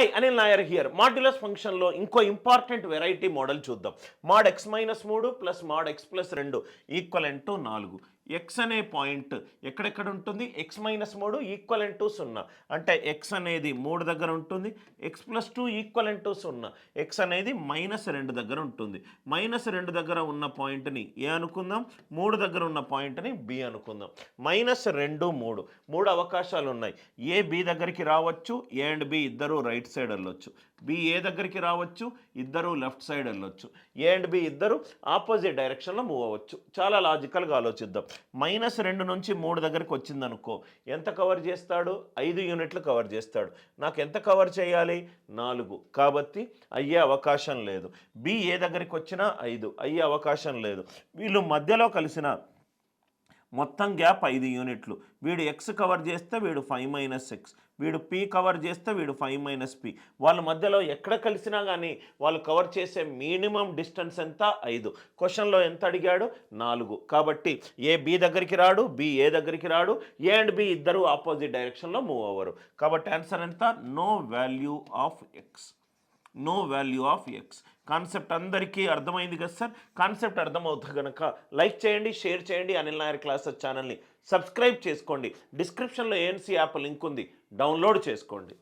Hi Anil Nair here modulus ఫంక్షన్లో ఇంకో important variety model చూద్దాం. మాడ్ ఎక్స్ మైనస్ మూడు ప్లస్ మాడ్ ఎక్స్ ప్లస్ రెండు ఈక్వల్ టు నాలుగు. ఎక్స్ అనే పాయింట్ ఎక్కడెక్కడ ఉంటుంది? ఎక్స్ మైనస్ మూడు ఈక్వల్ టు సున్నా. అంటే ఎక్స్ అనేది మూడు దగ్గర ఉంటుంది x plus two equal to సున్నా. ఎక్స్ అనేది మైనస్ రెండు దగ్గర ఉంటుంది. మైనస్ రెండు దగ్గర ఉన్న పాయింట్ని ఏ అనుకుందాం? మూడు దగ్గర ఉన్న పాయింట్ని బి అనుకుందాం. మైనస్ రెండు మూడు. మూడు అవకాశాలు ఉన్నాయి ఏ బి దగ్గరికి రావచ్చు. ఏ అండ్ బి ఇద్దరు రైట్ సైడ్ వెళ్ళొచ్చు. బి ఏ దగ్గరికి రావచ్చు ఇద్దరు లెఫ్ట్ సైడ్ వెళ్ళొచ్చు. ఏ అండ్ బి ఇద్దరు ఆపోజిట్ డైరెక్షన్లో మూవ్ అవ్వచ్చు. చాలా లాజికల్గా ఆలోచిద్దాం. మైనస్ రెండు నుంచి మూడు దగ్గరికి వచ్చిందనుకో ఎంత కవర్ చేస్తాడు? ఐదు యూనిట్లు కవర్ చేస్తాడు. నాకు ఎంత కవర్ చేయాలి? నాలుగు. కాబట్టి అయ్యే అవకాశం లేదు. బి ఏ దగ్గరికి వచ్చినా ఐదు. అయ్యే అవకాశం లేదు. వీళ్ళు మధ్యలో కలిసిన మొత్తం గ్యాప్ ఐదు యూనిట్లు. వీడు ఎక్స్ కవర్ చేస్తే వీడు ఫైవ్ మైనస్ ఎక్స్ వీడు పి కవర్ చేస్తే వీడు ఫైవ్ మైనస్ పి వాళ్ళ మధ్యలో ఎక్కడ కలిసినా కానీ వాళ్ళు కవర్ చేసే మినిమం డిస్టెన్స్ ఎంత? ఐదు. క్వశ్చన్లో ఎంత అడిగాడు? నాలుగు. కాబట్టి ఏ బి దగ్గరికి రాడు? బి ఏ దగ్గరికి రాడు? ఏ అండ్ బి ఇద్దరు ఆపోజిట్ డైరెక్షన్లో మూవ్ అవ్వరు కాబట్టి ఆన్సర్ ఎంత? No value of x no value of x concept అందరికీ అర్థమైంది కదా సార్? కాన్సెప్ట్ అర్థమవుతుంది కనుక లైక్ చేయండి షేర్ చేయండి. అనిల్ నాయర్ క్లాసెస్ ఛానల్ని సబ్స్క్రైబ్ చేసుకోండి. డిస్క్రిప్షన్లో ఏఎన్సీ యాప్ లింక్ ఉంది. డౌన్లోడ్ చేసుకోండి.